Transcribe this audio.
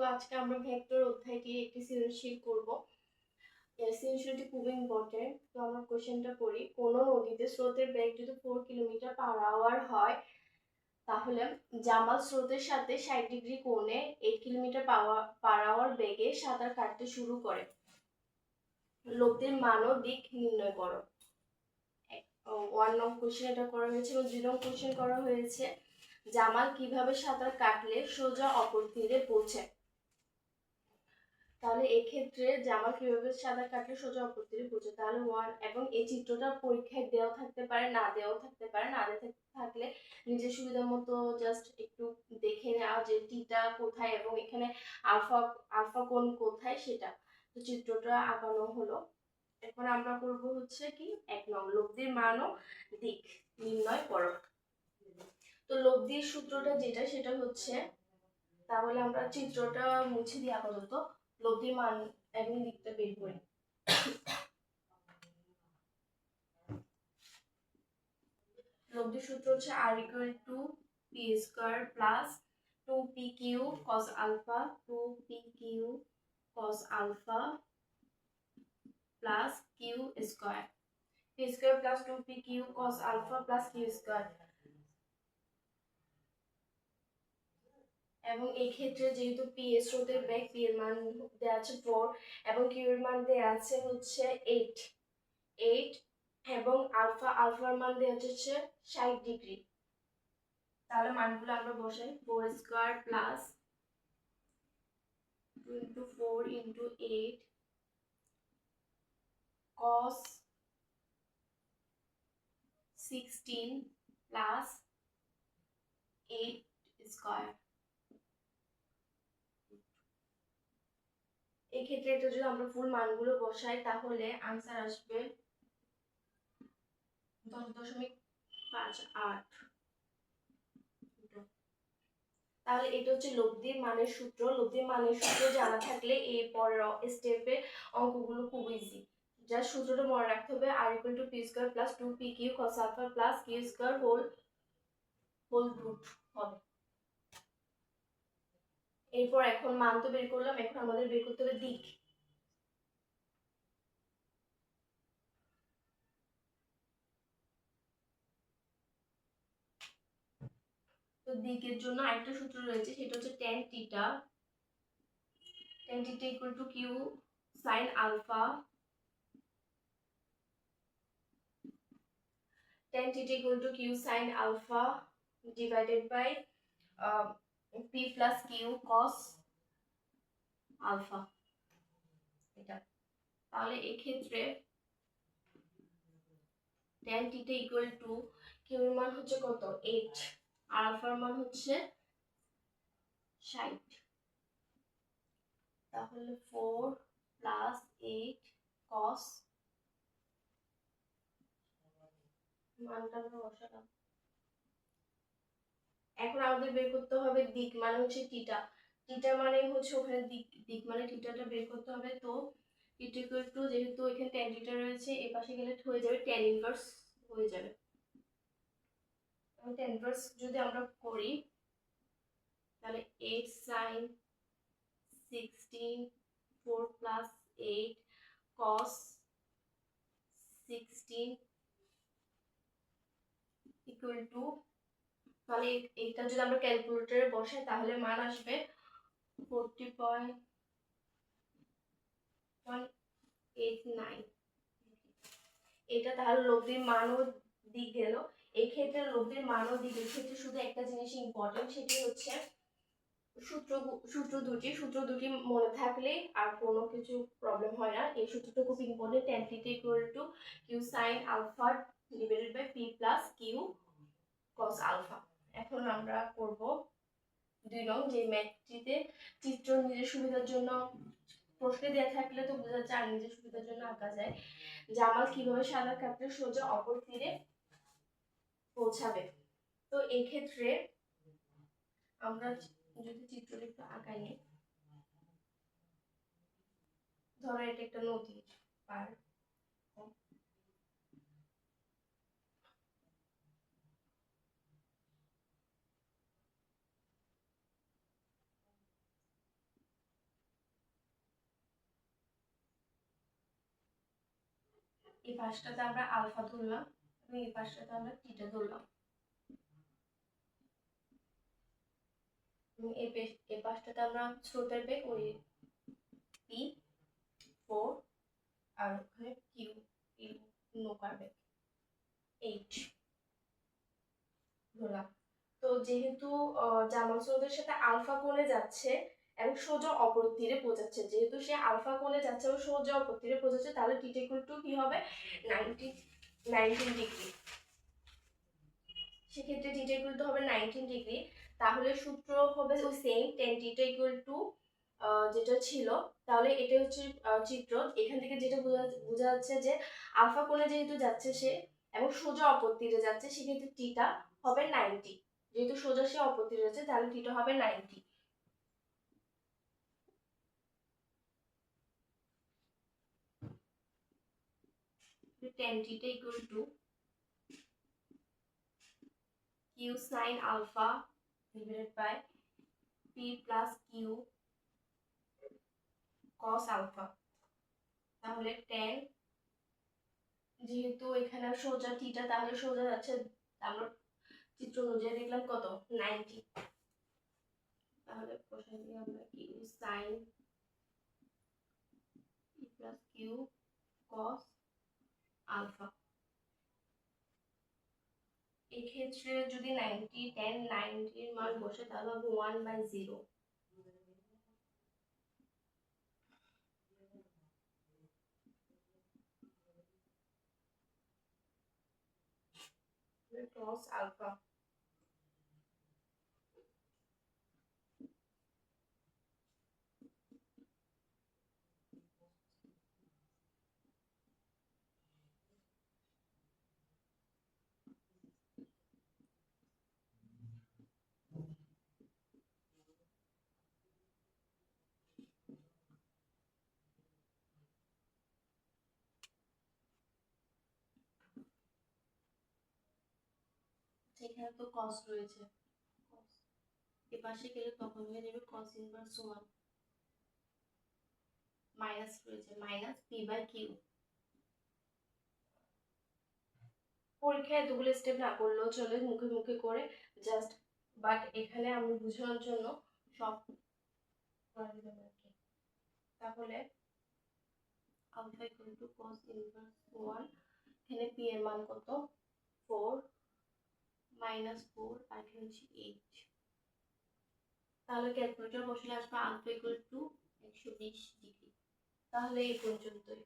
তো আজকে আমরা ভেক্টর অধ্যায়টি একটি সৃজনশীল করব। সৃজনশীলটি খুব ইম্পর্টেন্ট তো আমরা কোশ্চেনটা করি কোন নদীতে স্রোতের বেগ যদি ফোর কিলোমিটার পার আওয়ার হয়, তাহলে জামাল স্রোতের সাথে ষাট ডিগ্রি কোণে এইট কিলোমিটার পার আওয়ার বেগে সাঁতার কাটতে শুরু করে। লোকদের মান দিক নির্ণয় করো। ওয়ান নং কোশ্চেন এটা করা হয়েছে এবং দুই নং কোশ্চেন করা হয়েছে। জামাল কীভাবে সাঁতার কাটলে সোজা অপর তীরে পৌঁছে তাহলে এক্ষেত্রে জামা কীভাবে সাঁতার কাটলে সোজা অপর তীরে পৌঁছে তাহলে ওয়ান এবং এই চিত্রটা পরীক্ষায় দেওয়া থাকতে পারে, না দেওয়া থাকতে পারে। না দেওয়া থাকলে নিজের সুবিধা মতো জাস্ট একটু দেখে নেওয়া যে টিটা কোথায় এবং এখানে আলফা আলফা কোন কোথায় সেটা। তো চিত্রটা আঁকানো হলো। এখন আমরা করব হচ্ছে কি? এক নং লব্ধির মান ও দিক নির্ণয় করো। তো লব্ধির সূত্রটা যেটা সেটা হচ্ছে, তাহলে আমরা চিত্রটা মুছে দিই আপাতত। লব্ধির মান এবং দিকটা বের করি। লব্ধির সূত্র হচ্ছে R equal to P square plus two P Q cos alpha two P Q cos alpha plus Q square P square plus two P Q cos alpha plus Q square এবং এই ক্ষেত্রে যেহেতু পি এর স্রোতের বেগ P এর মান দেওয়া আছে ফোর এবং কিউ এর মান দেওয়া আছে হচ্ছে এইট এইট এবং আলফা আলফার মান দেওয়া হচ্ছে ষাট ডিগ্রি তাহলে মানগুলো আমরা বসাই four square plus two into four into eight cos 16 plus 8 square এই ক্ষেত্রে এটা যদি আমরা ফুল মানগুলো বসাই, তাহলে আনসার আসবে দশ দশমিক পাঁচ আট। তাহলে এটা হচ্ছে লব্ধির মানের সূত্র। লব্ধির মানের সূত্র জানা থাকলে এই পরের স্টেপে অঙ্কগুলো খুব ইজি যার সূত্রটা মনে রাখতে হবে R equal to P square plus two P Q cos plus Q square whole whole root হবে। এরপর এখন মান তো বের করলাম, এখন আমাদের বের করতে হবে দিক। তো দিকের জন্য আরেকটা সূত্র রয়েছে, সেটা হচ্ছে tan theta tan theta equal to Q sine alpha tan theta equal to q sin alpha divided by p plus q cos alpha. এটা। তাহলে এক্ষেত্রে tan theta equal to q এর মান হচ্ছে কত? 8 আর আলফার মান হচ্ছে 60 তাহলে 4 প্লাস 8 cos মানটা আমরা বসালাম। এখন আমাদের বের করতে হবে দিক মানে হচ্ছে টিটা। টিটা মানে হচ্ছে ওখানে দিক দিক মানে টিটাটা বের করতে হবে। তো টিটা ইকুয়াল টু যেহেতু এখানে ট্যান টিটা রয়েছে, এ পাশে গেলে হয়ে যাবে ট্যান ইনভার্স হয়ে যাবে। ট্যান ইনভার্স যদি আমরা করি, তাহলে eight sine sixteen four plus eight cos sixteen equal to তাহলে এটা যদি আমরা ক্যালকুলেটরে বসাই, তাহলে মান আসবে ফোরটি পয়েন্ট এইট এটা তাহলে লব্ধির মানও দিক গেল। এই ক্ষেত্রে লব্ধির মান ও দিকের ক্ষেত্রে শুধু একটা জিনিস ইম্পর্টেন্ট সেটি হচ্ছে সূত্র সূত্র দুটি। সূত্র দুটি মনে থাকলে আর কোনো কিছু প্রবলেম হয় না। এই সূত্রটা খুব important tan theta equal to Q sine alpha divided by P plus Q cos alpha এখন আমরা করব দুই নং, যে ম্যাথটিতে চিত্র নিজের সুবিধার জন্য প্রশ্নে দেওয়া থাকলে তো বোঝা যায় নিজের সুবিধার জন্য আঁকা যায়। জামাল কীভাবে সাদা কাটলে সোজা অপর তীরে পৌঁছাবে? তো এই ক্ষেত্রে আমরা যদি একটু আঁকাই নিই। ধরো এটা একটা নদীর পার এই পাশটাতে আমরা আলফা ধরলাম এবং এই পাশটাতে আমরা টিটা ধরলাম। এই পাশটাতে আমরা স্রোতের বেগ, ওই পি ফোর আর ওখানে কিউ নৌকার বেগ এইট ধরলাম। তো যেহেতু জার্মান স্রোতের সাথে আলফা কোণে যাচ্ছে এবং সোজা অপর তীরে পৌঁছাচ্ছে যেহেতু সে আলফা কোণে যাচ্ছে এবং সোজা অপর তীরে পৌঁছাচ্ছে তাহলে টিটা ইকুয়াল টু কি হবে? নাইনটি নাইনটিন ডিগ্রি সেক্ষেত্রে টিটা ইকুয়াল টু হবে নাইনটিন ডিগ্রি তাহলে সূত্র হবে ওই same tan theta equal to যেটা ছিল, তাহলে এটা হচ্ছে চিত্র। এখান থেকে যেটা বোঝা বোঝা যাচ্ছে যে আলফা কোণে যেহেতু যাচ্ছে সে এবং সোজা অপর তীরে যাচ্ছে, সেক্ষেত্রে টিটা হবে নাইনটি যেহেতু সোজা সে অপর তীরে যাচ্ছে, তাহলে টিটা হবে ninety tan theta equal to q sin alpha divided by p plus q cos alpha. তাহলে tan, যেহেতু এখানে সোজা থিটা তাহলে সোজা যাচ্ছে আমরা চিত্র অনুযায়ী দেখলাম কত? নাইনটি তাহলে বসাই দিই আমরা Q sine plus Q cos alpha. এক্ষেত্রে যদি নাইনটি টেন নাইনটির মান বসে, তাহলে হবে one by zero cos alpha সেখানে তো cos রয়েছে। এ পাশে গেলে তখন হয়ে যাবে cos ইনভার্স ওয়ান মাইনাস রয়েছে মাইনাস পি বাই কিউ পরীক্ষায় এতগুলো স্টেপ না করলেও চলে মুখে মুখে করে জাস্ট বাট এখানে আমি বুঝানোর জন্য সব তাহলে alpha equal to cos inverse one এখানে পি এর মান কত? ফোর মাইনাস ফোর আর এখানে হচ্ছে এইট তাহলে ক্যালকুলেটর বসলে আসবে আলফা ইকুয়াল টু একশো বিশ ডিগ্রি তাহলে এই পর্যন্তই।